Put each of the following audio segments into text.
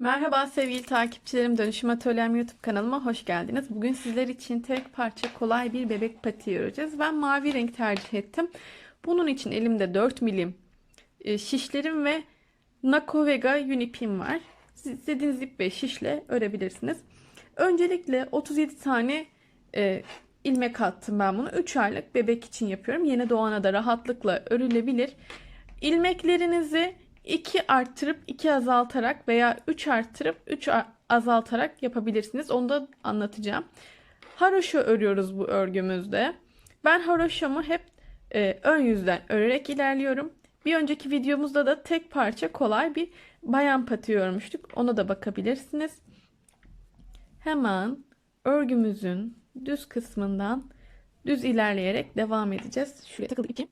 Merhaba sevgili takipçilerim Dönüşüm Atölyem YouTube kanalıma hoş geldiniz. Bugün sizler için tek parça kolay bir bebek patiği öreceğiz. Ben mavi renk tercih ettim. Bunun için elimde 4 milim e, şişlerim ve Nako Vega yün ipim var. Siz istediğiniz ip ve şişle örebilirsiniz. Öncelikle 37 tane e, ilmek attım ben bunu. 3 aylık bebek için yapıyorum. Yeni doğana da rahatlıkla örülebilir. İlmeklerinizi 2 arttırıp 2 azaltarak veya 3 arttırıp 3 azaltarak yapabilirsiniz. Onu da anlatacağım. Haroşa örüyoruz bu örgümüzde. Ben haroşamı hep e, ön yüzden örerek ilerliyorum. Bir önceki videomuzda da tek parça kolay bir bayan patiği örmüştük. Ona da bakabilirsiniz. Hemen örgümüzün düz kısmından düz ilerleyerek devam edeceğiz. Şuraya takıldı ipim.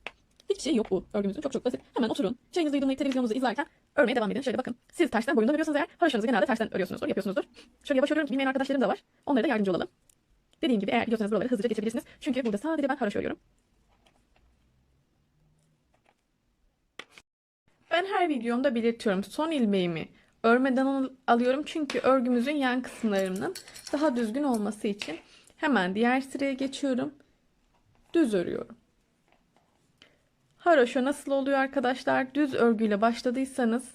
Hiç şey yok bu örgümüzün. Çok çok basit. Hemen oturun. Çayınızı yudumlayıp televizyonunuzu izlerken örmeye devam edin. Şöyle bakın. Siz tersten boyundan örüyorsanız eğer haroşanızı genelde tersten örüyorsunuzdur, yapıyorsunuzdur. Şöyle yavaş örüyorum. Bilmeyen arkadaşlarım da var. Onlara da yardımcı olalım. Dediğim gibi eğer biliyorsanız buraları hızlıca geçebilirsiniz. Çünkü burada sadece ben haroşa örüyorum. Ben her videomda belirtiyorum. Son ilmeğimi örmeden al- alıyorum. Çünkü örgümüzün yan kısımlarının daha düzgün olması için hemen diğer sıraya geçiyorum. Düz örüyorum. Haroşa nasıl oluyor arkadaşlar? Düz örgüyle başladıysanız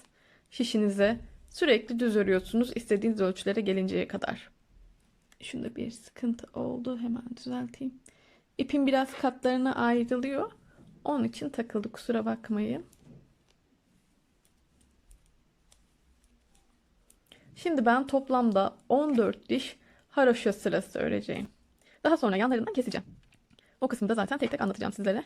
şişinize sürekli düz örüyorsunuz istediğiniz ölçülere gelinceye kadar. Şunda bir sıkıntı oldu. Hemen düzelteyim. İpim biraz katlarına ayrılıyor. Onun için takıldı kusura bakmayın. Şimdi ben toplamda 14 diş haroşa sırası öreceğim. Daha sonra yanlarından keseceğim. O kısmı da zaten tek tek anlatacağım sizlere.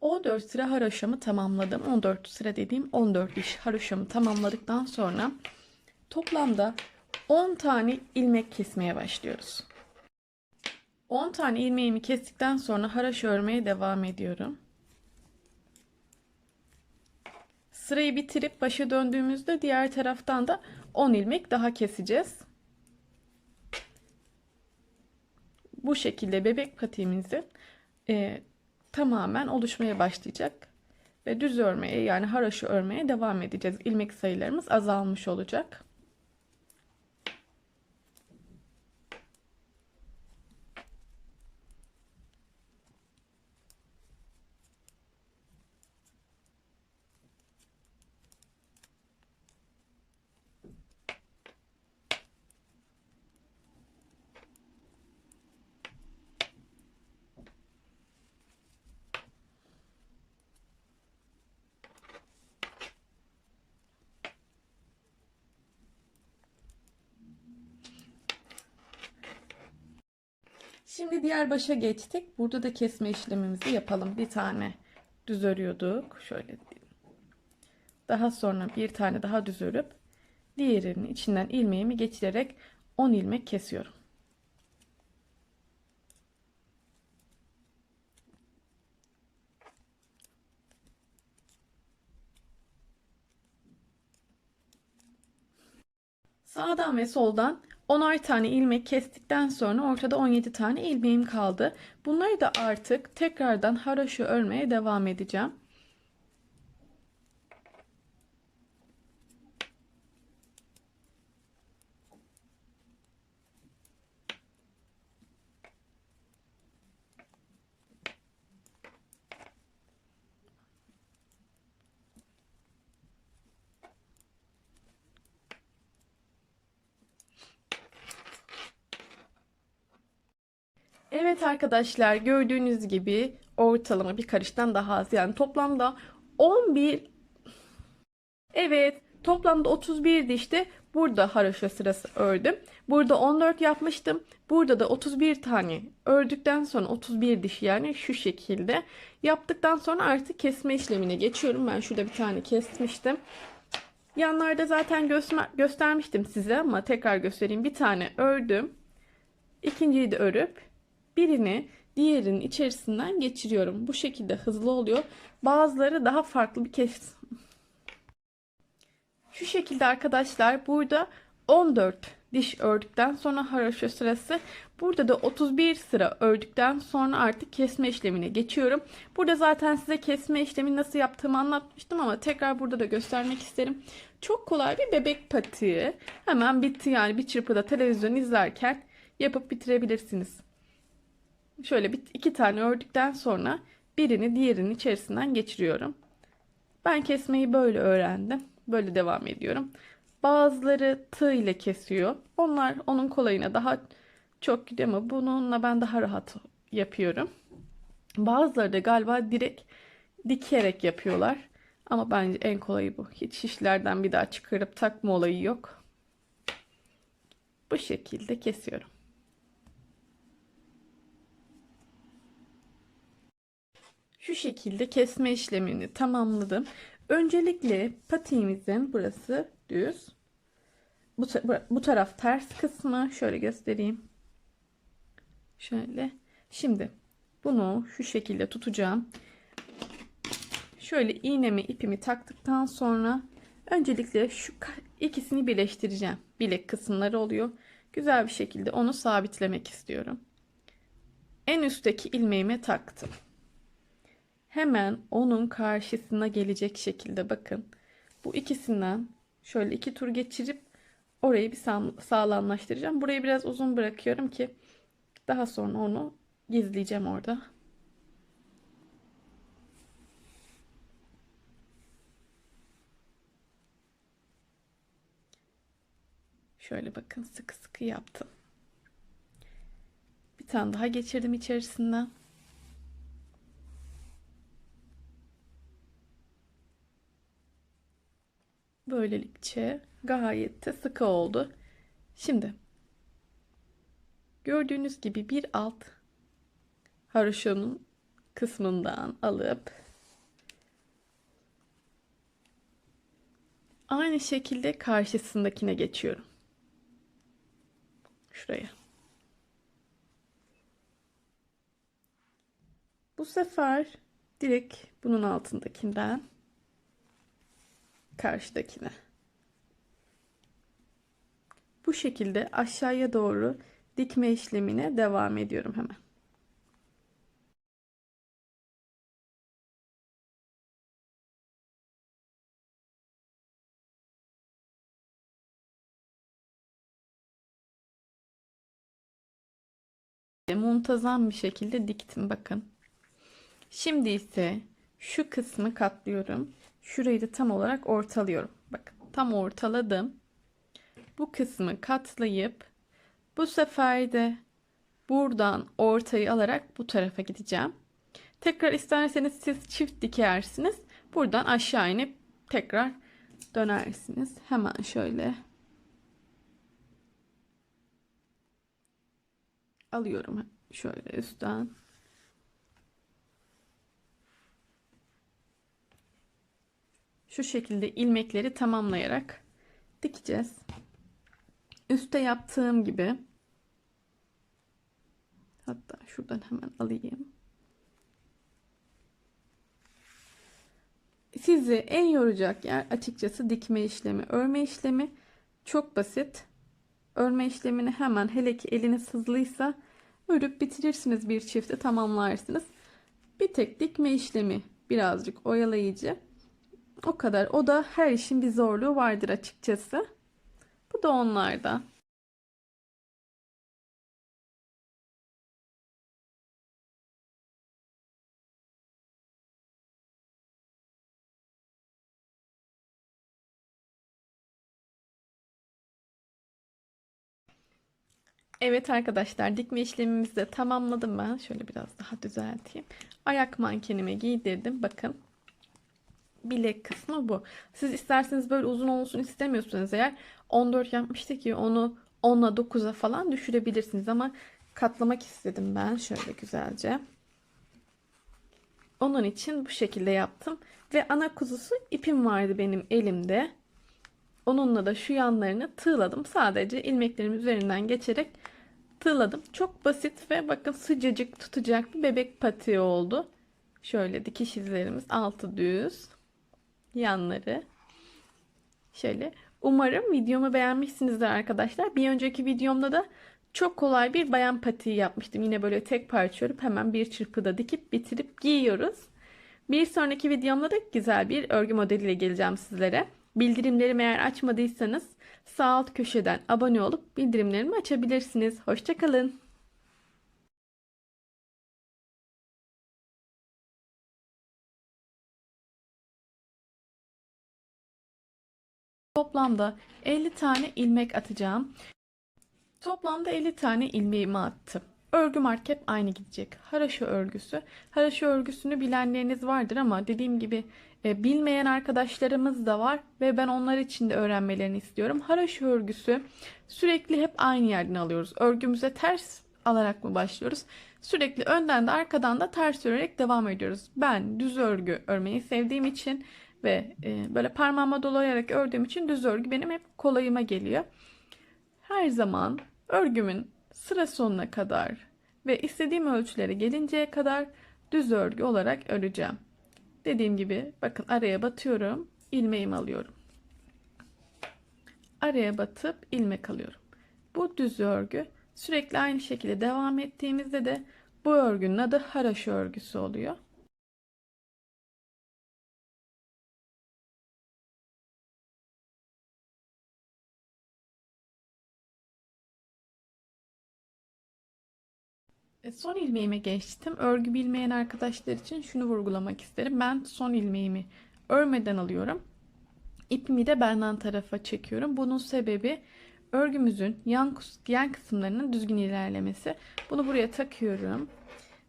...14 sıra haroşamı tamamladım. 14 sıra dediğim 14 diş haroşamı tamamladıktan sonra... ...toplamda 10 tane ilmek kesmeye başlıyoruz. 10 tane ilmeğimi kestikten sonra haraşo örmeye devam ediyorum. Sırayı bitirip başa döndüğümüzde diğer taraftan da 10 ilmek daha keseceğiz. Bu şekilde bebek patiğimizi e, tamamen oluşmaya başlayacak. Ve düz örmeye yani haraşo örmeye devam edeceğiz. İlmek sayılarımız azalmış olacak. Şimdi diğer başa geçtik. Burada da kesme işlemimizi yapalım. Bir tane düz örüyorduk. Şöyle Daha sonra bir tane daha düz örüp diğerinin içinden ilmeğimi geçirerek 10 ilmek kesiyorum. Sağdan ve soldan 10'ar tane ilmek kestikten sonra ortada 17 tane ilmeğim kaldı. Bunları da artık tekrardan haroşa örmeye devam edeceğim. Evet arkadaşlar gördüğünüz gibi ortalama bir karıştan daha az. Yani toplamda 11 Evet toplamda 31 dişte burada haroşa sırası ördüm. Burada 14 yapmıştım. Burada da 31 tane ördükten sonra 31 diş yani şu şekilde yaptıktan sonra artık kesme işlemine geçiyorum. Ben şurada bir tane kesmiştim. Yanlarda zaten göster göstermiştim size ama tekrar göstereyim. Bir tane ördüm. İkinciyi de örüp birini diğerinin içerisinden geçiriyorum. Bu şekilde hızlı oluyor. Bazıları daha farklı bir kes. Şu şekilde arkadaşlar burada 14 diş ördükten sonra haroşa sırası. Burada da 31 sıra ördükten sonra artık kesme işlemine geçiyorum. Burada zaten size kesme işlemini nasıl yaptığımı anlatmıştım ama tekrar burada da göstermek isterim. Çok kolay bir bebek patiği. Hemen bitti yani bir çırpıda televizyon izlerken yapıp bitirebilirsiniz. Şöyle bir iki tane ördükten sonra birini diğerinin içerisinden geçiriyorum. Ben kesmeyi böyle öğrendim. Böyle devam ediyorum. Bazıları tığ ile kesiyor. Onlar onun kolayına daha çok gidiyor ama bununla ben daha rahat yapıyorum. Bazıları da galiba direkt dikerek yapıyorlar. Ama bence en kolayı bu. Hiç şişlerden bir daha çıkarıp takma olayı yok. Bu şekilde kesiyorum. Şu şekilde kesme işlemini tamamladım. Öncelikle patiğimizin burası düz. Bu, bu taraf ters kısmı. Şöyle göstereyim. Şöyle. Şimdi bunu şu şekilde tutacağım. Şöyle iğnemi ipimi taktıktan sonra öncelikle şu ikisini birleştireceğim. Bilek kısımları oluyor. Güzel bir şekilde onu sabitlemek istiyorum. En üstteki ilmeğime taktım. Hemen onun karşısına gelecek şekilde bakın. Bu ikisinden şöyle iki tur geçirip orayı bir sağlamlaştıracağım. Burayı biraz uzun bırakıyorum ki daha sonra onu gizleyeceğim orada. Şöyle bakın sıkı sıkı yaptım. Bir tane daha geçirdim içerisinden. Böylelikçe gayet de sıkı oldu. Şimdi gördüğünüz gibi bir alt haroşonun kısmından alıp aynı şekilde karşısındakine geçiyorum. Şuraya. Bu sefer direkt bunun altındakinden karşıdakine. Bu şekilde aşağıya doğru dikme işlemine devam ediyorum hemen. muntazam bir şekilde diktim bakın. Şimdi ise şu kısmı katlıyorum. Şurayı da tam olarak ortalıyorum. Bakın tam ortaladım. Bu kısmı katlayıp bu sefer de buradan ortayı alarak bu tarafa gideceğim. Tekrar isterseniz siz çift dikersiniz. Buradan aşağı inip tekrar dönersiniz. Hemen şöyle alıyorum şöyle üstten. Şu şekilde ilmekleri tamamlayarak dikeceğiz. Üste yaptığım gibi hatta şuradan hemen alayım. Sizi en yoracak yer açıkçası dikme işlemi. Örme işlemi çok basit. Örme işlemini hemen hele ki eliniz hızlıysa örüp bitirirsiniz bir çifti tamamlarsınız. Bir tek dikme işlemi birazcık oyalayıcı. O kadar. O da her işin bir zorluğu vardır açıkçası. Bu da onlarda. Evet arkadaşlar dikme işlemimizi de tamamladım ben. Şöyle biraz daha düzelteyim. Ayak mankenime giydirdim. Bakın bilek kısmı bu. Siz isterseniz böyle uzun olsun istemiyorsunuz eğer 14 yapmıştı ki onu 10'a 9'a falan düşürebilirsiniz ama katlamak istedim ben şöyle güzelce. Onun için bu şekilde yaptım ve ana kuzusu ipim vardı benim elimde. Onunla da şu yanlarını tığladım. Sadece ilmeklerim üzerinden geçerek tığladım. Çok basit ve bakın sıcacık tutacak bir bebek patiği oldu. Şöyle dikiş izlerimiz altı düz yanları şöyle Umarım videomu beğenmişsinizdir arkadaşlar. Bir önceki videomda da çok kolay bir bayan patiği yapmıştım. Yine böyle tek parça örüp hemen bir çırpıda dikip bitirip giyiyoruz. Bir sonraki videomda da güzel bir örgü modeliyle geleceğim sizlere. Bildirimlerimi eğer açmadıysanız sağ alt köşeden abone olup bildirimlerimi açabilirsiniz. Hoşçakalın. Toplamda 50 tane ilmek atacağım. Toplamda 50 tane ilmeğimi attım. Örgü mark hep aynı gidecek. Haraşo örgüsü. Haraşo örgüsünü bilenleriniz vardır ama dediğim gibi e, bilmeyen arkadaşlarımız da var ve ben onlar için de öğrenmelerini istiyorum. Haraşo örgüsü sürekli hep aynı yerden alıyoruz. Örgümüze ters alarak mı başlıyoruz? Sürekli önden de arkadan da ters örerek devam ediyoruz. Ben düz örgü örmeyi sevdiğim için ve e, böyle parmağıma dolayarak ördüğüm için düz örgü benim hep kolayıma geliyor. Her zaman örgümün sıra sonuna kadar ve istediğim ölçülere gelinceye kadar düz örgü olarak öreceğim. Dediğim gibi bakın araya batıyorum, ilmeğimi alıyorum. Araya batıp ilmek alıyorum. Bu düz örgü sürekli aynı şekilde devam ettiğimizde de bu örgünün adı haraşo örgüsü oluyor. Son ilmeğime geçtim. Örgü bilmeyen arkadaşlar için şunu vurgulamak isterim. Ben son ilmeğimi örmeden alıyorum. İpimi de benden tarafa çekiyorum. Bunun sebebi örgümüzün yan, yan kısımlarının düzgün ilerlemesi. Bunu buraya takıyorum.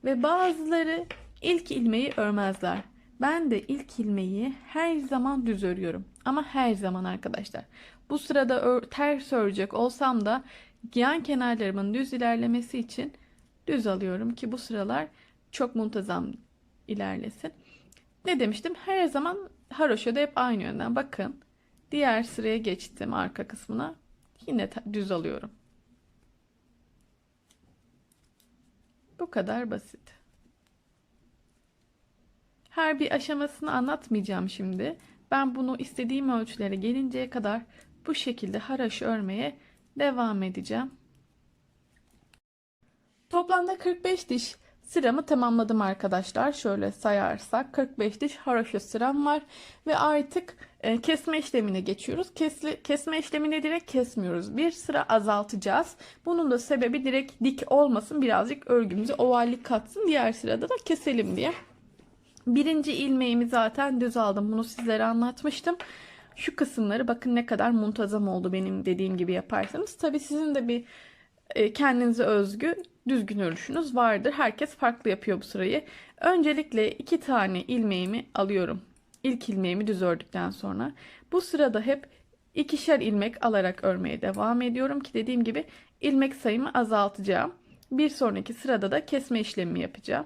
Ve bazıları ilk ilmeği örmezler. Ben de ilk ilmeği her zaman düz örüyorum. Ama her zaman arkadaşlar. Bu sırada ör, ters örecek olsam da yan kenarlarımın düz ilerlemesi için düz alıyorum ki bu sıralar çok muntazam ilerlesin. Ne demiştim? Her zaman haroşada hep aynı yönden. Bakın diğer sıraya geçtim arka kısmına. Yine düz alıyorum. Bu kadar basit. Her bir aşamasını anlatmayacağım şimdi. Ben bunu istediğim ölçülere gelinceye kadar bu şekilde haraşo örmeye devam edeceğim. Toplamda 45 diş sıramı tamamladım arkadaşlar. Şöyle sayarsak 45 diş haraşo sıram var ve artık e, kesme işlemine geçiyoruz. Kesli, kesme işlemini direkt kesmiyoruz. Bir sıra azaltacağız. Bunun da sebebi direkt dik olmasın. Birazcık örgümüze ovallik katsın. Diğer sırada da keselim diye. Birinci ilmeğimi zaten düz aldım. Bunu sizlere anlatmıştım. Şu kısımları bakın ne kadar muntazam oldu benim dediğim gibi yaparsanız. Tabi sizin de bir e, kendinize özgü düzgün örüşünüz vardır. Herkes farklı yapıyor bu sırayı. Öncelikle iki tane ilmeğimi alıyorum. İlk ilmeğimi düz ördükten sonra. Bu sırada hep ikişer ilmek alarak örmeye devam ediyorum ki dediğim gibi ilmek sayımı azaltacağım. Bir sonraki sırada da kesme işlemi yapacağım.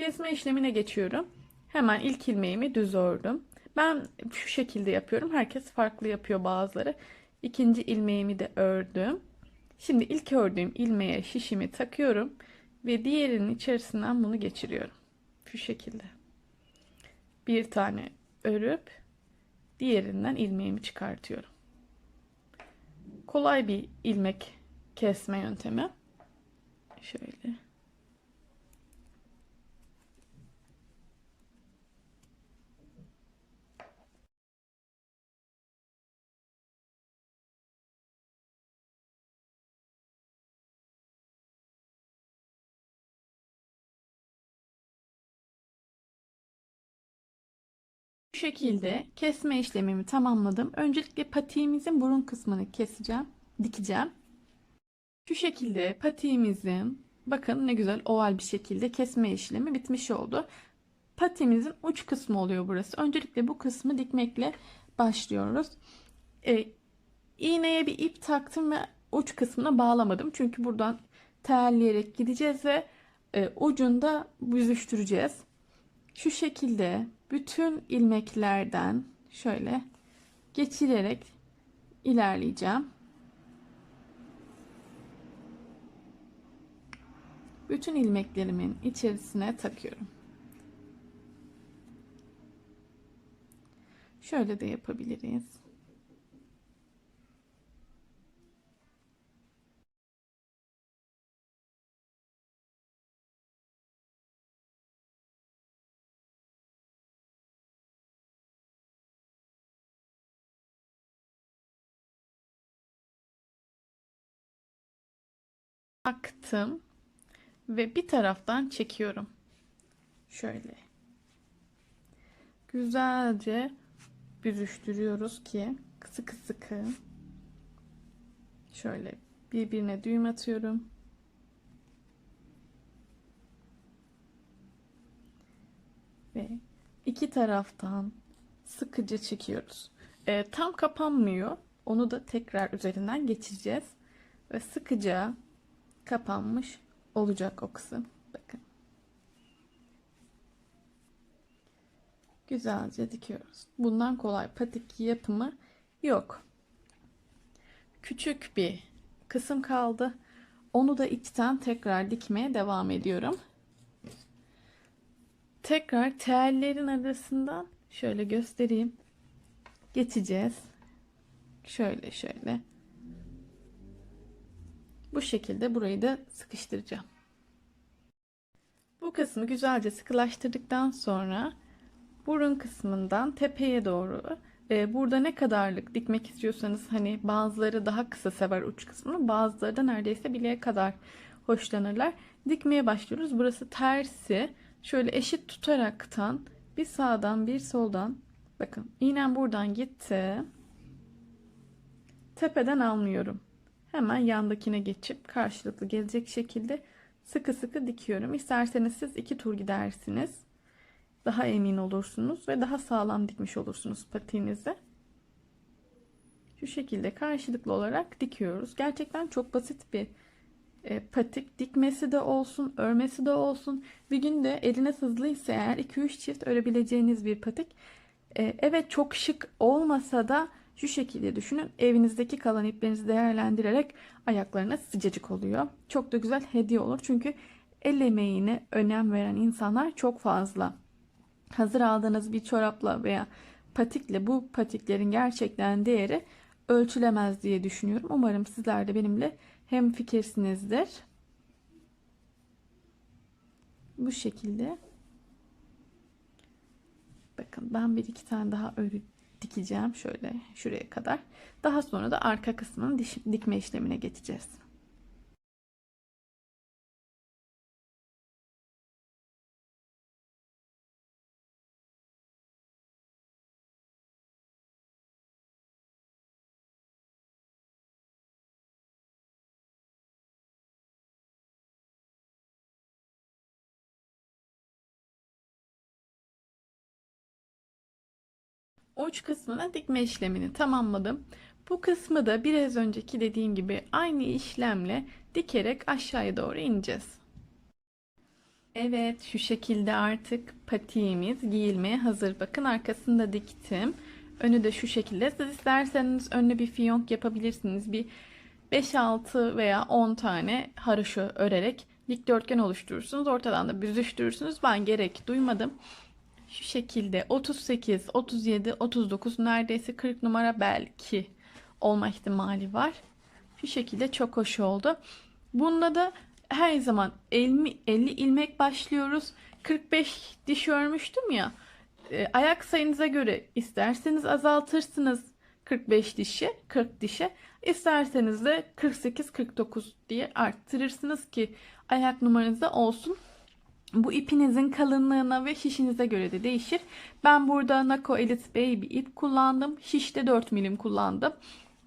Kesme işlemine geçiyorum. Hemen ilk ilmeğimi düz ördüm. Ben şu şekilde yapıyorum. Herkes farklı yapıyor bazıları. İkinci ilmeğimi de ördüm. Şimdi ilk ördüğüm ilmeğe şişimi takıyorum ve diğerinin içerisinden bunu geçiriyorum. Şu şekilde. Bir tane örüp diğerinden ilmeğimi çıkartıyorum. Kolay bir ilmek kesme yöntemi. Şöyle. Bu şekilde kesme işlemimi tamamladım. Öncelikle patiğimizin burun kısmını keseceğim, dikeceğim. Şu şekilde patiğimizin bakın ne güzel oval bir şekilde kesme işlemi bitmiş oldu. Patimizin uç kısmı oluyor burası. Öncelikle bu kısmı dikmekle başlıyoruz. E, iğneye bir ip taktım ve uç kısmına bağlamadım. Çünkü buradan terleyerek gideceğiz ve e, ucunda büzüştüreceğiz. Şu şekilde bütün ilmeklerden şöyle geçirerek ilerleyeceğim. Bütün ilmeklerimin içerisine takıyorum. Şöyle de yapabiliriz. Taktım ve bir taraftan çekiyorum. Şöyle. Güzelce büzüştürüyoruz ki sıkı sıkı şöyle birbirine düğüm atıyorum. Ve iki taraftan sıkıca çekiyoruz. E, tam kapanmıyor. Onu da tekrar üzerinden geçeceğiz. Ve sıkıca kapanmış olacak o kısım. Bakın. Güzelce dikiyoruz. Bundan kolay patik yapımı yok. Küçük bir kısım kaldı. Onu da içten tekrar dikmeye devam ediyorum. Tekrar tellerin arasından şöyle göstereyim. Geçeceğiz. Şöyle şöyle. Bu şekilde burayı da sıkıştıracağım. Bu kısmı güzelce sıkılaştırdıktan sonra burun kısmından tepeye doğru e, burada ne kadarlık dikmek istiyorsanız hani bazıları daha kısa sever uç kısmını bazıları da neredeyse bileğe kadar hoşlanırlar. Dikmeye başlıyoruz. Burası tersi. Şöyle eşit tutaraktan bir sağdan bir soldan bakın iğnem buradan gitti. Tepeden almıyorum. Hemen yandakine geçip karşılıklı gelecek şekilde sıkı sıkı dikiyorum. İsterseniz siz iki tur gidersiniz. Daha emin olursunuz ve daha sağlam dikmiş olursunuz patiğinizi. Şu şekilde karşılıklı olarak dikiyoruz. Gerçekten çok basit bir e, patik. Dikmesi de olsun, örmesi de olsun. Bir günde eliniz hızlıysa eğer 2-3 çift örebileceğiniz bir patik. E, evet çok şık olmasa da şu şekilde düşünün. Evinizdeki kalan iplerinizi değerlendirerek ayaklarına sıcacık oluyor. Çok da güzel hediye olur. Çünkü el emeğine önem veren insanlar çok fazla. Hazır aldığınız bir çorapla veya patikle bu patiklerin gerçekten değeri ölçülemez diye düşünüyorum. Umarım sizler de benimle hem fikirsinizdir. Bu şekilde. Bakın ben bir iki tane daha örü dikeceğim şöyle şuraya kadar. Daha sonra da arka kısmının dikme işlemine geçeceğiz. Uç kısmına dikme işlemini tamamladım. Bu kısmı da biraz önceki dediğim gibi aynı işlemle dikerek aşağıya doğru ineceğiz. Evet şu şekilde artık patiğimiz giyilmeye hazır. Bakın arkasında diktim. Önü de şu şekilde. Siz isterseniz önüne bir fiyonk yapabilirsiniz. Bir 5-6 veya 10 tane haroşa örerek dikdörtgen oluşturursunuz. Ortadan da büzüştürürsünüz. Ben gerek duymadım. Şu şekilde 38, 37, 39 neredeyse 40 numara belki olma ihtimali var. Şu şekilde çok hoş oldu. Bunda da her zaman 50, 50 ilmek başlıyoruz. 45 diş örmüştüm ya. E, ayak sayınıza göre isterseniz azaltırsınız 45 dişi, 40 dişe. İsterseniz de 48, 49 diye arttırırsınız ki ayak numaranızda olsun. Bu ipinizin kalınlığına ve şişinize göre de değişir. Ben burada Nako Elite Baby ip kullandım. Şişte 4 milim kullandım.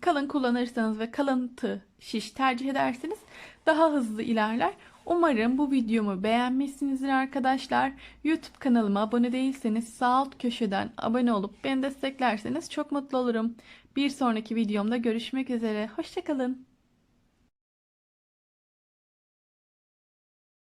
Kalın kullanırsanız ve kalıntı şiş tercih ederseniz daha hızlı ilerler. Umarım bu videomu beğenmişsinizdir arkadaşlar. YouTube kanalıma abone değilseniz sağ alt köşeden abone olup beni desteklerseniz çok mutlu olurum. Bir sonraki videomda görüşmek üzere. Hoşçakalın.